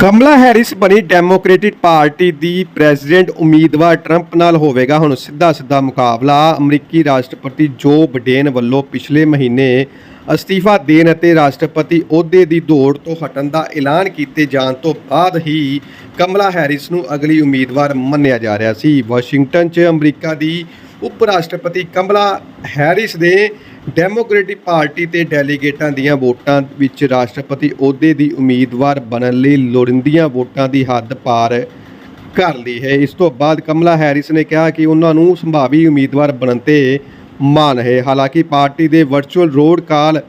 ਕਮਲਾ Harris ਬਣੀ democratic party ਦੀ president ਉਮੀਦਵਾਰ ਟਰੰਪ ਨਾਲ ਹੋਵੇਗਾ ਹੁਣ ਸਿੱਧਾ ਸਿੱਧਾ ਮੁਕਾਬਲਾ। ਅਮਰੀਕੀ ਰਾਸ਼ਟਰਪਤੀ ਜੋ ਬਡੇਨ ਵੱਲੋਂ ਪਿਛਲੇ ਮਹੀਨੇ ਅਸਤੀਫਾ ਦੇਣ ਅਤੇ ਰਾਸ਼ਟਰਪਤੀ ਅਹੁਦੇ ਦੀ ਦੌੜ ਤੋਂ ਹਟਣ ਦਾ ਐਲਾਨ ਕੀਤੇ ਜਾਣ ਤੋਂ ਬਾਅਦ ਹੀ ਕਮਲਾ ਹੈਰਿਸ ਨੂੰ ਅਗਲੀ ਉਮੀਦਵਾਰ ਮੰਨਿਆ ਜਾ ਰਿਹਾ ਸੀ। ਵਾਸ਼ਿੰਗਟਨ 'ਚ ਅਮਰੀਕਾ ਦੀ ਉਪ ਰਾਸ਼ਟਰਪਤੀ ਕਮਲਾ ਹੈਰਿਸ ਦੇ ਡੈਮੋਕ੍ਰੈਟਿਕ ਪਾਰਟੀ ਤੇ ਡੈਲੀਗੇਟਾਂ ਦੀਆਂ ਵੋਟਾਂ ਵਿੱਚ ਰਾਸ਼ਟਰਪਤੀ ਅਹੁਦੇ ਦੀ ਉਮੀਦਵਾਰ ਬਣਨ ਲਈ ਲੋੜੀਂਦੀਆਂ ਵੋਟਾਂ ਦੀ ਹੱਦ ਪਾਰ ਕਰ ਲਈ ਹੈ। ਇਸ ਤੋਂ ਬਾਅਦ ਕਮਲਾ ਹੈਰਿਸ ਨੇ ਕਿਹਾ ਕਿ ਉਹਨਾਂ ਨੂੰ ਸੰਭਾਵੀ ਉਮੀਦਵਾਰ ਬਣਨ ਤੇ ਮਾਣ ਹੈ। ਹਾਲਾਂਕਿ ਪਾਰਟੀ ਦੇ ਵਰਚੁਅਲ ਰੋਡ ਕਾਲ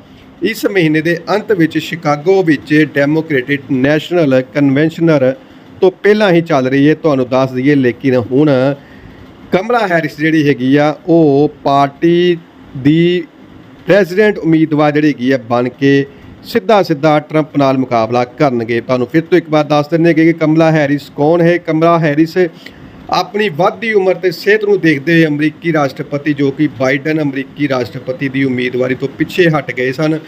ਇਸ ਮਹੀਨੇ ਦੇ ਅੰਤ ਵਿੱਚ ਸ਼ਿਕਾਗੋ ਵਿੱਚ ਡੈਮੋਕ੍ਰੈਟਿਕ ਨੈਸ਼ਨਲ ਕਨਵੈਨਸ਼ਨਰ ਤੋਂ ਪਹਿਲਾਂ ਹੀ ਚੱਲ ਰਹੀ ਹੈ। ਤੁਹਾਨੂੰ ਦੱਸ ਦਈਏ, ਲੇਕਿਨ ਹੁਣ ਕਮਲਾ ਹੈਰਿਸ ਜਿਹੜੀ ਹੈਗੀ ਆ, ਉਹ ਪਾਰਟੀ ਦੀ ਪ੍ਰੈਜ਼ੀਡੈਂਟ ਉਮੀਦਵਾਰ ਜਿਹੜੀ ਹੈਗੀ ਹੈ ਬਣ ਕੇ ਸਿੱਧਾ ਸਿੱਧਾ ਟਰੰਪ ਨਾਲ ਮੁਕਾਬਲਾ ਕਰਨਗੇ। ਤੁਹਾਨੂੰ ਫਿਰ ਤੋਂ ਇੱਕ ਵਾਰ ਦੱਸ ਦਿੰਦੇ ਕਿ ਕਮਲਾ ਹੈਰਿਸ ਕੌਣ ਹੈ? ਕਮਲਾ ਹੈਰਿਸ ਆਪਣੀ ਵੱਧਦੀ ਉਮਰ ਤੇ ਸਿਹਤ ਨੂੰ ਦੇਖਦੇ ਹੋਏ ਅਮਰੀਕੀ ਰਾਸ਼ਟਰਪਤੀ ਜੋ ਕਿ ਬਾਈਡਨ ਅਮਰੀਕੀ ਰਾਸ਼ਟਰਪਤੀ ਦੀ ਉਮੀਦਵਾਰੀ ਤੋਂ ਪਿੱਛੇ ਹਟ ਗਏ ਸਨ।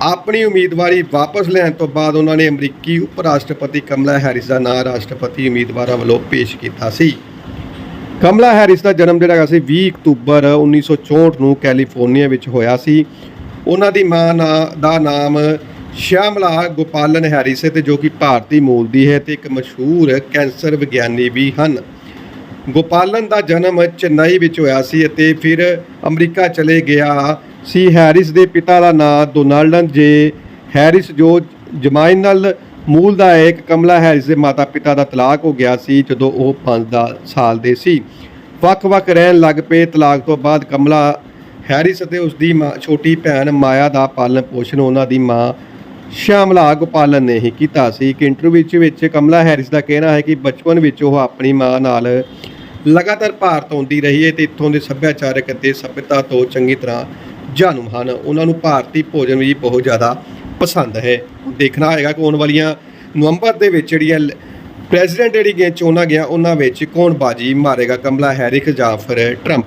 ਆਪਣੀ ਉਮੀਦਵਾਰੀ ਵਾਪਸ ਲੈਣ ਤੋਂ ਬਾਅਦ ਉਹਨਾਂ ਨੇ ਅਮਰੀਕੀ ਉਪ ਰਾਸ਼ਟਰਪਤੀ ਕਮਲਾ ਹੈਰਿਸ ਦਾ ਨਾਂ ਰਾਸ਼ਟਰਪਤੀ ਉਮੀਦਵਾਰਾਂ ਵੱਲੋਂ ਪੇਸ਼ ਕੀਤਾ ਸੀ। ਕਮਲਾ ਹੈਰਿਸ ਦਾ ਜਨਮ ਜਿਹੜਾ ਹੈਗਾ ਸੀ 20 ਅਕਤੂਬਰ 1964 ਨੂੰ ਕੈਲੀਫੋਰਨੀਆ ਵਿੱਚ ਹੋਇਆ ਸੀ। ਉਹਨਾਂ ਦੀ ਮਾਂ ਨਾ, ਦਾ ਨਾਮ ਸ਼ਿਆਮਲਾ ਗੋਪਾਲਨ ਹੈਰਿਸ ਹੈ ਤੇ ਜੋ ਕਿ ਭਾਰਤੀ ਮੂਲ ਦੀ ਹੈ ਤੇ ਇੱਕ ਮਸ਼ਹੂਰ ਕੈਂਸਰ ਵਿਗਿਆਨੀ ਵੀ ਹਨ। ਗੋਪਾਲਨ ਦਾ ਜਨਮ ਚੇਨਈ ਵਿੱਚ ਹੋਇਆ ਸੀ ਅਤੇ ਫਿਰ ਅਮਰੀਕਾ ਚਲੇ ਗਿਆ ਸੀ। ਹੈਰਿਸ ਦੇ ਪਿਤਾ ਦਾ ਨਾਮ ਡੋਨਾਲਡਨ ਜੇ ਹੈਰਿਸ ਜੋ ਜਮਾਇਨਲ ਮੂਲ ਦਾ ਇੱਕ ਕਮਲਾ ਹੈਰਿਸ ਦੇ ਮਾਤਾ-ਪਿਤਾ ਦਾ ਤਲਾਕ ਹੋ ਗਿਆ ਸੀ, ਜਦੋਂ ਉਹ 5 ਦਾ ਸਾਲ ਦੇ ਸੀ। ਵੱਖ-ਵੱਖ ਰਹਿਣ ਲੱਗ ਪਏ, ਤਲਾਕ ਤੋਂ ਬਾਅਦ ਕਮਲਾ ਹੈਰਿਸ ਅਤੇ ਉਸ ਦੀ ਛੋਟੀ ਭੈਣ ਮਾਇਆ ਦਾ ਪਾਲਣ ਪੋਸ਼ਣ ਉਹਨਾਂ ਦੀ ਮਾਂ ਸ਼ਾਮਲਾ ਗੋਪਾਲਨ ਨੇ ਹੀ ਕੀਤਾ ਸੀ। ਇੱਕ ਇੰਟਰਵਿਊ ਵਿੱਚ ਵਿੱਚ ਕਮਲਾ ਹੈਰਿਸ ਦਾ ਕਹਿਣਾ ਹੈ ਕਿ ਬਚਪਨ ਵਿੱਚ ਉਹ ਆਪਣੀ ਮਾਂ ਨਾਲ ਲਗਾਤਾਰ ਭਾਰਤ ਆਉਂਦੀ ਰਹੀ ਹੈ ਤੇ ਇੱਥੋਂ ਦੇ ਸੱਭਿਆਚਾਰਕ ਅਤੇ ਸਭਿਅਤਾ ਤੋਂ ਚੰਗੀ ਤਰ੍ਹਾਂ ਜਾਣੂ ਹਨ। ਉਹਨਾਂ ਨੂੰ ਭਾਰਤੀ ਭੋਜਨ ਵੀ ਬਹੁਤ ਜ਼ਿਆਦਾ ਪਸੰਦ ਹੈ। ਦੇਖਣਾ ਹੋਏਗਾ ਕਿ ਆਉਣ ਵਾਲੀਆਂ ਨਵੰਬਰ ਦੇ ਵਿੱਚ ਜਿਹੜੀਆਂ ਪ੍ਰੈਜ਼ੀਡੈਂਟ ਜਿਹੜੀਆਂ ਚੋਣਾਂ ਗਿਆ, ਉਹਨਾਂ ਵਿੱਚ ਕੌਣ ਬਾਜੀ ਮਾਰੇਗਾ ਕਮਲਾ ਹੈਰਿਸ ਜਾਂ ਫਿਰ ਟਰੰਪ?